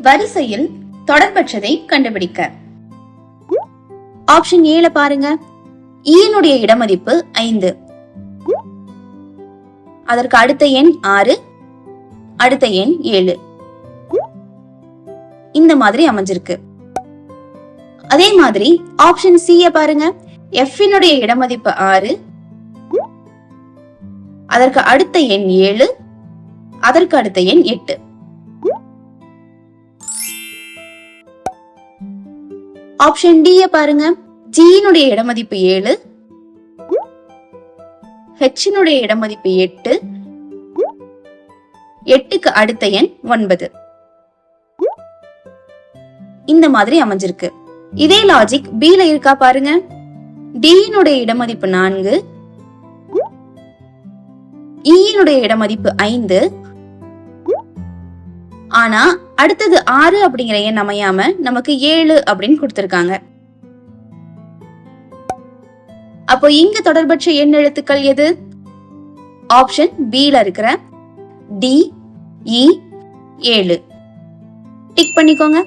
வரிசையில் தொடர்பற்றதை கண்டுபிடிக்க. ஆப்ஷன் ஏழ பாருங்க. E ஈனுடைய இடமதிப்பு ஐந்து. அதற்கு அடுத்த எண் ஆறு. அடுத்த எண் ஏழு. இந்த மாதிரி அமைஞ்சிருக்கு. அதே மாதிரி ஆப்ஷன் சி பாருங்க. எஃப்னுடைய இடமதிப்பு ஆறு. அதற்கு அடுத்த எண் ஏழு. அதற்கு அடுத்த எண் எட்டு. ஆப்ஷன் டி பாருங்க. ஜீனுடைய இடமதிப்பு ஏழு. ஹெச்சினுடைய இடமதிப்பு எட்டு. எட்டுக்கு அடுத்த எண் ஒன்பது. இந்த மாதிரி அமைஞ்சிருக்கு. இதே லாஜிக் பில இருக்கா பாருங்க. டியினுடைய இடமதிப்பு நான்கு. E ஈயினுடைய இடமதிப்பு ஐந்து. ஆனா அடுத்தது ஆறு அப்படிங்கிற எண் அமையாம நமக்கு ஏழு அப்படின்னு கொடுத்திருக்காங்க. அப்போ இங்க தொடர்பற்ற எண் எழுத்துக்கள் எது? ஆப்ஷன் பில இருக்கிற டி இ e, ஏழு. டிக் பண்ணிக்கோங்க.